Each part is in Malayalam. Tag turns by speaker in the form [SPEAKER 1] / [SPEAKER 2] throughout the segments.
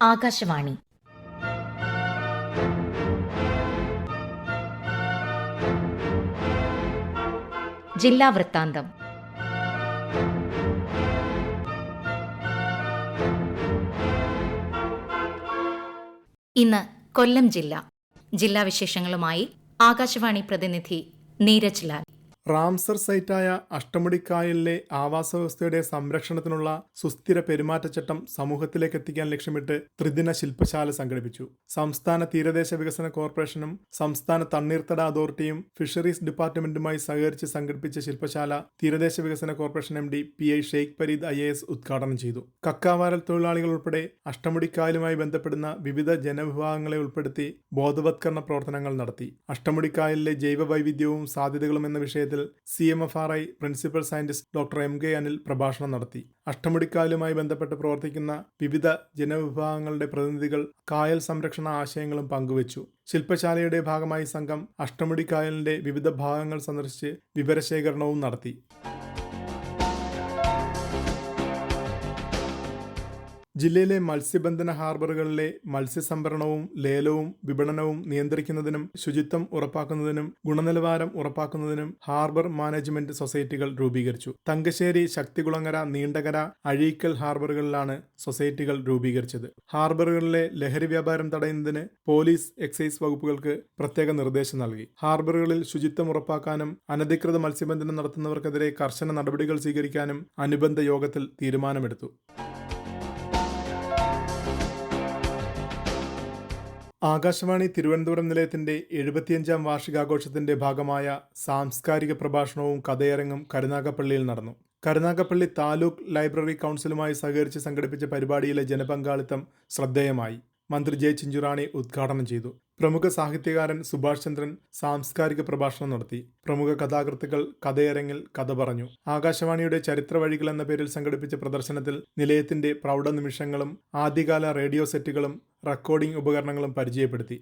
[SPEAKER 1] ആകാശവാണി. ജില്ലാ വൃത്താന്തം. ഇന്ന് കൊല്ലം ജില്ല. ജില്ലാ വിശേഷങ്ങളുമായി ആകാശവാണി പ്രതിനിധി നീരജ് ലാൽ.
[SPEAKER 2] റാംസർ സൈറ്റായ അഷ്ടമുടിക്കായലിലെ ആവാസ വ്യവസ്ഥയുടെ സംരക്ഷണത്തിനുള്ള സുസ്ഥിര പെരുമാറ്റച്ചട്ടം സമൂഹത്തിലേക്ക് എത്തിക്കാൻ ലക്ഷ്യമിട്ട് ത്രിദിന ശില്പശാല സംഘടിപ്പിച്ചു. സംസ്ഥാന തീരദേശ വികസന കോർപ്പറേഷനും സംസ്ഥാന തണ്ണീർത്തട അതോറിറ്റിയും ഫിഷറീസ് ഡിപ്പാർട്ട്മെന്റുമായി സഹകരിച്ച് സംഘടിപ്പിച്ച ശില്പശാല തീരദേശ വികസന corporation M D P I Sheikh Pareed I A S ഉദ്ഘാടനം ചെയ്തു. കക്കാവാരൽ തൊഴിലാളികൾ ഉൾപ്പെടെ അഷ്ടമുടിക്കായലുമായി ബന്ധപ്പെടുന്ന വിവിധ ജനവിഭാഗങ്ങളെ ഉൾപ്പെടുത്തി ബോധവത്കരണ പ്രവർത്തനങ്ങൾ നടത്തി. അഷ്ടമുടിക്കായലിലെ ജൈവ വൈവിധ്യവും സാധ്യതകളും എന്ന വിഷയത്തിൽ C M F R I principal scientist doctor M K Anil പ്രഭാഷണം നടത്തി. അഷ്ടമുടിക്കായലുമായി ബന്ധപ്പെട്ട് പ്രവർത്തിക്കുന്ന വിവിധ ജനവിഭാഗങ്ങളുടെ പ്രതിനിധികൾ കായൽ സംരക്ഷണ ആശയങ്ങളും പങ്കുവച്ചു. ശില്പശാലയുടെ ഭാഗമായി സംഘം അഷ്ടമുടിക്കായലിന്റെ വിവിധ ഭാഗങ്ങൾ സന്ദർശിച്ച് വിവരശേഖരണവും നടത്തി. ജില്ലയിലെ മത്സ്യബന്ധന ഹാർബറുകളിലെ മത്സ്യസംഭരണവും ലേലവും വിപണനവും നിയന്ത്രിക്കുന്നതിനും ശുചിത്വം ഉറപ്പാക്കുന്നതിനും ഗുണനിലവാരം ഉറപ്പാക്കുന്നതിനും ഹാർബർ മാനേജ്മെന്റ് സൊസൈറ്റികൾ രൂപീകരിച്ചു. തങ്കശ്ശേരി ശക്തികുളങ്ങര നീണ്ടകര അഴീക്കൽ ഹാർബറുകളിലാണ് സൊസൈറ്റികൾ രൂപീകരിച്ചത്. ഹാർബറുകളിലെ ലഹരി വ്യാപാരം തടയുന്നതിന് പോലീസ് എക്സൈസ് വകുപ്പുകൾക്ക് പ്രത്യേക നിർദ്ദേശം നൽകി. ഹാർബറുകളിൽ ശുചിത്വം ഉറപ്പാക്കാനും അനധികൃത മത്സ്യബന്ധനം നടത്തുന്നവർക്കെതിരെ കർശന നടപടികൾ സ്വീകരിക്കാനും അനുബന്ധ യോഗത്തിൽ തീരുമാനമെടുത്തു. ആകാശവാണി തിരുവനന്തപുരം നിലയത്തിന്റെ എഴുപത്തിയഞ്ചാം വാർഷികാഘോഷത്തിന്റെ ഭാഗമായ സാംസ്കാരിക പ്രഭാഷണവും കഥയരങ്ങും കരുനാഗപ്പള്ളിയിൽ നടന്നു. കരുനാഗപ്പള്ളി താലൂക്ക് ലൈബ്രറി കൗൺസിലുമായി സഹകരിച്ച് സംഘടിപ്പിച്ച പരിപാടിയിലെ ജനപങ്കാളിത്തം ശ്രദ്ധേയമായി. മന്ത്രി ജെ ചിഞ്ചുറാണി ഉദ്ഘാടനം ചെയ്തു. പ്രമുഖ സാഹിത്യകാരൻ സുഭാഷ് ചന്ദ്രൻ സാംസ്കാരിക പ്രഭാഷണം നടത്തി. പ്രമുഖ കഥാകൃത്തുക്കൾ കഥയരങ്ങിൽ കഥ പറഞ്ഞു. ആകാശവാണിയുടെ ചരിത്ര വഴികൾ എന്ന പേരിൽ സംഘടിപ്പിച്ച പ്രദർശനത്തിൽ നിലയത്തിന്റെ പ്രൗഢ നിമിഷങ്ങളും ആദ്യകാല റേഡിയോ സെറ്റുകളും റെക്കോർഡിംഗ് ഉപകരണങ്ങളും പരിചയപ്പെടുത്തി.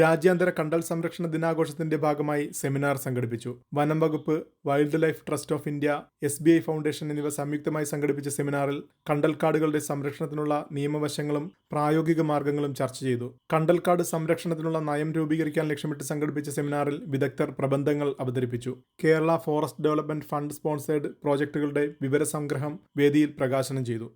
[SPEAKER 2] രാജ്യാന്തര കണ്ടൽ സംരക്ഷണ ദിനാഘോഷത്തിന്റെ ഭാഗമായി സെമിനാർ സംഘടിപ്പിച്ചു. വനം വകുപ്പ് wild life trust of India S B I foundation എന്നിവ സംയുക്തമായി സംഘടിപ്പിച്ച സെമിനാറിൽ കണ്ടൽക്കാടുകളുടെ സംരക്ഷണത്തിനുള്ള നിയമവശങ്ങളും പ്രായോഗിക മാർഗങ്ങളും ചർച്ച ചെയ്തു. കണ്ടൽക്കാട് സംരക്ഷണത്തിനുള്ള നയം രൂപീകരിക്കാൻ ലക്ഷ്യമിട്ട് സംഘടിപ്പിച്ച സെമിനാറിൽ വിദഗ്ധർ പ്രബന്ധങ്ങൾ അവതരിപ്പിച്ചു. Kerala forest development fund sponsored പ്രോജക്ടുകളുടെ വിവരസംഗ്രഹം വേദിയിൽ പ്രകാശനം ചെയ്തു.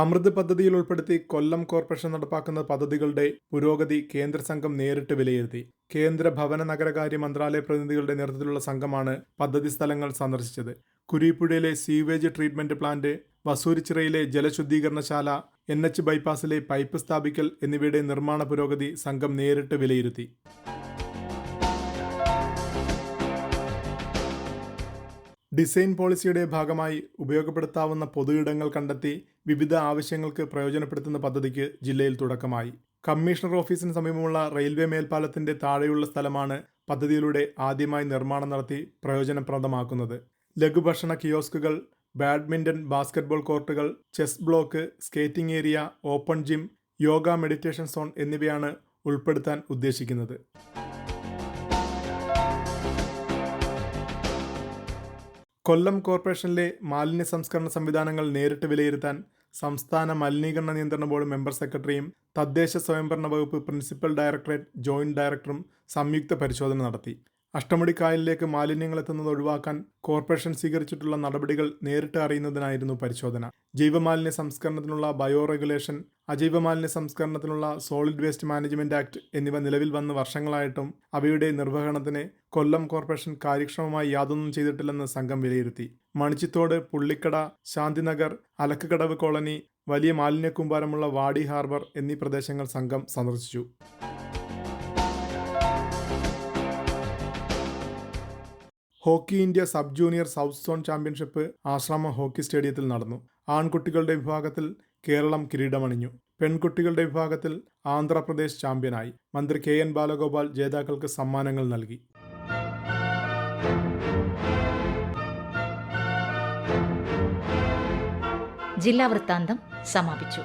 [SPEAKER 2] അമൃത് പദ്ധതിയിൽ ഉൾപ്പെടുത്തി കൊല്ലം കോർപ്പറേഷൻ നടപ്പാക്കുന്ന പദ്ധതികളുടെ പുരോഗതി കേന്ദ്ര സംഘം നേരിട്ട് വിലയിരുത്തി. കേന്ദ്ര ഭവന നഗരകാര്യ മന്ത്രാലയ പ്രതിനിധികളുടെ നേതൃത്വത്തിലുള്ള സംഘമാണ് പദ്ധതി സ്ഥലങ്ങൾ സന്ദർശിച്ചത്. കുരീപ്പുഴയിലെ സീവേജ് ട്രീറ്റ്മെന്റ് പ്ലാന്റ് വസൂരിച്ചിറയിലെ ജലശുദ്ധീകരണശാല എൻ എച്ച് ബൈപ്പാസിലെ പൈപ്പ് സ്ഥാപിക്കൽ എന്നിവയുടെ നിർമ്മാണ പുരോഗതി സംഘം നേരിട്ട് വിലയിരുത്തി. ഡിസൈൻ പോളിസിയുടെ ഭാഗമായി ഉപയോഗപ്പെടുത്താവുന്ന പൊതുയിടങ്ങൾ കണ്ടെത്തി വിവിധ ആവശ്യങ്ങൾക്ക് പ്രയോജനപ്പെടുത്തുന്ന പദ്ധതിക്ക് ജില്ലയിൽ തുടക്കമായി. കമ്മീഷണർ ഓഫീസിന് സമീപമുള്ള റെയിൽവേ മേൽപ്പാലത്തിന്റെ താഴെയുള്ള സ്ഥലമാണ് പദ്ധതിയിലൂടെ ആദ്യമായി നിർമ്മാണം നടത്തി പ്രയോജനപ്രദമാക്കുന്നത്. ലഘുഭക്ഷണ കിയോസ്കുകൾ badminton basketball കോർട്ടുകൾ chess block skating area open gym yoga meditation zone എന്നിവയാണ് ഉൾപ്പെടുത്താൻ ഉദ്ദേശിക്കുന്നത്. കൊല്ലം കോർപ്പറേഷനിലെ മാലിന്യ സംസ്കരണ സംവിധാനങ്ങൾ നേരിട്ട് വിലയിരുത്താൻ സംസ്ഥാന മലിനീകരണ നിയന്ത്രണ ബോർഡ് മെമ്പർ സെക്രട്ടറിയും തദ്ദേശ സ്വയംഭരണ വകുപ്പ് പ്രിൻസിപ്പൽ ഡയറക്ടറേറ്റ് ജോയിന്റ് ഡയറക്ടറും സംയുക്ത പരിശോധന നടത്തി. അഷ്ടമുടിക്കായലിലേക്ക് മാലിന്യങ്ങൾ എത്തുന്നത് ഒഴിവാക്കാൻ കോർപ്പറേഷൻ സ്വീകരിച്ചിട്ടുള്ള നടപടികൾ നേരിട്ട് അറിയുന്നതിനായിരുന്നു പരിശോധന. ജൈവമാലിന്യ സംസ്കരണത്തിനുള്ള ബയോ റെഗുലേഷൻ അജൈവമാലിന്യ സംസ്കരണത്തിനുള്ള സോളിഡ് വേസ്റ്റ് മാനേജ്മെന്റ് ആക്ട് എന്നിവ നിലവിൽ വന്ന് വർഷങ്ങളായിട്ടും അവയുടെ നിർവഹണത്തിന് കൊല്ലം കോർപ്പറേഷൻ കാര്യക്ഷമമായി യാതൊന്നും ചെയ്തിട്ടില്ലെന്ന് സംഘം വിലയിരുത്തി. മണിച്ചിത്തോട് പുള്ളിക്കട ശാന്തിനഗർ അലക്കുകടവ് കോളനി വലിയ മാലിന്യ കൂമ്പാരമുള്ള വാടി ഹാർബർ എന്നീ പ്രദേശങ്ങൾ സംഘം സന്ദർശിച്ചു. Hockey India sub junior south zone championship Ashrama hockey സ്റ്റേഡിയത്തിൽ നടന്നു. ആൺകുട്ടികളുടെ വിഭാഗത്തിൽ കേരളം കിരീടമണിഞ്ഞു. പെൺകുട്ടികളുടെ വിഭാഗത്തിൽ ആന്ധ്രാപ്രദേശ് ചാമ്പ്യനായി. മന്ത്രി കെ എൻ ബാലഗോപാൽ ജേതാക്കൾക്ക് സമ്മാനങ്ങൾ നൽകി.
[SPEAKER 1] ജില്ലാ വൃത്താന്തം സമാപിച്ചു.